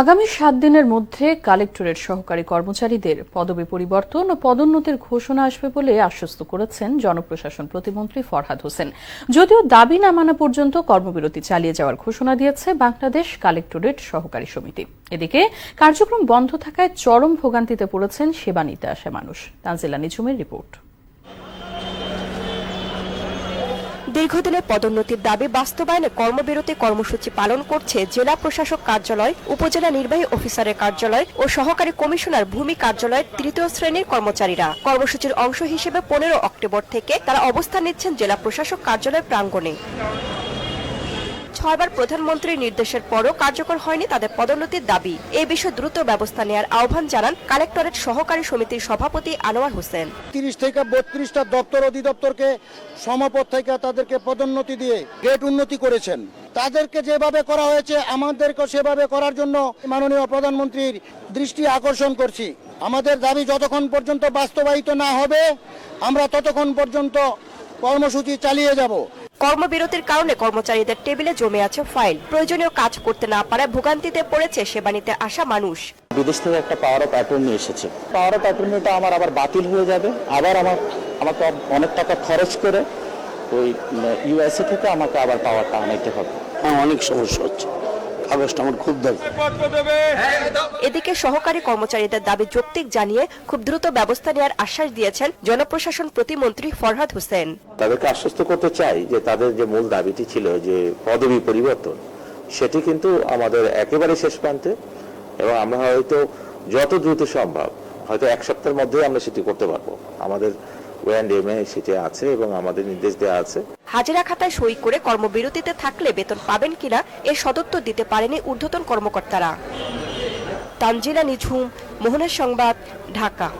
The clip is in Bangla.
আগামী সাত দিনের মধ্যে কালেক্টরেট সহকারী কর্মচারীদের পদবি পরিবর্তন ও পদোন্নতির ঘোষণা আসবে বলে আশ্বস্ত করেছেন জনপ্রশাসন প্রতিমন্ত্রী ফরহাদ হোসেন। যদিও দাবি না মানা পর্যন্ত কর্মবিরতি চালিয়ে যাওয়ার ঘোষণা দিয়েছে বাংলাদেশ কালেক্টরেট সহকারী সমিতি। এদিকে কার্যক্রম বন্ধ থাকায় চরম ভোগান্তিতে পড়েছেন সেবা নিতে আসা মানুষ। তানজিলা নিঝুমের রিপোর্ট। দীর্ঘদিনের পদোন্নতির দাবি বাস্তবায়নে কর্মবিরতি কর্মসূচি পালন করছে জেলা প্রশাসক কার্যালয়, উপজেলা নির্বাহী অফিসারের কার্যালয় ও সহকারী কমিশনার ভূমি কার্যালয়ের তৃতীয় শ্রেণির কর্মচারীরা। কর্মসূচির অংশ হিসেবে পনেরো অক্টোবর থেকে তারা অবস্থান নিচ্ছেন জেলা প্রশাসক কার্যালয় প্রাঙ্গণে। ছয়বার প্রধানমন্ত্রীর নির্দেশের পরও কার্যকর হয়নি তাদের পদোন্নতির দাবি। এই বিষয়ে দ্রুত ব্যবস্থা নেওয়ার আহ্বান জানান কালেক্টরেট সহকারী সমিতির সভাপতি আনোয়ার হোসেন। তিরিশ থেকে বত্রিশটা দপ্তর অধিদপ্তরকে সমপদ থেকে তাদেরকে পদোন্নতি দিয়ে গ্রেড উন্নতি করেছেন। তাদেরকে যেভাবে করা হয়েছে আমাদেরকে সেভাবে করার জন্য মাননীয় প্রধানমন্ত্রীর দৃষ্টি আকর্ষণ করছি। আমাদের দাবি যতক্ষণ পর্যন্ত বাস্তবায়িত না হবে, আমরা ততক্ষণ পর্যন্ত কর্মসূচি চালিয়ে যাব। কর্মবিরতির কারণে কর্মচারীদের টেবিলে জমে আছে ফাইল। প্রয়োজনীয় কাজ করতে না পারায় ভোগান্তিতে পড়েছে সেবানিতে আসা মানুষ। বিদেশ থেকে একটা পাওয়ার অফ অ্যাটর্নি এসেছে। পাওয়ার অফ অ্যাটর্নিটা আমার আবার বাতিল হয়ে যাবে। আবার আমার আমাকে অনেক টাকা খরচ করে ওই ইউএসএ থেকে আমাকে আবার পাওয়ারটা আনাইতে হবে। হ্যাঁ অনেক সমস্যা হচ্ছে। কাগজটা আমার খুব দরকার। এদিকে সহকারী কর্মচারীদের দাবি যৌক্তিক জানিয়ে খুব দ্রুত ব্যবস্থা নেওয়ার আশ্বাস দিয়েছেন জনপ্রশাসন প্রতিমন্ত্রী ফরহাদ হোসেন। তাদেরকে আশ্বস্ত করতে চাই যে তাদের যে মূল দাবিটি ছিল যে পদবি পরিবর্তন সেটি কিন্তু আমাদের একেবারে শেষ প্রান্তে এবং আমরা হয়তো যত দ্রুত সম্ভব হয়তো এক সপ্তাহের মধ্যেই আমরা সেটি করতে পারব। আমাদের আছে এবং আমাদের নির্দেশ দেওয়া আছে। হাজিরা খাতায় সই করে কর্মবিরতিতে থাকলে বেতন পাবেন কিনা এর সদুত্তর দিতে পারেনি ঊর্ধ্বতন কর্মকর্তারা। তানজিলা নিঝুম, মোহনের সংবাদ, ঢাকা।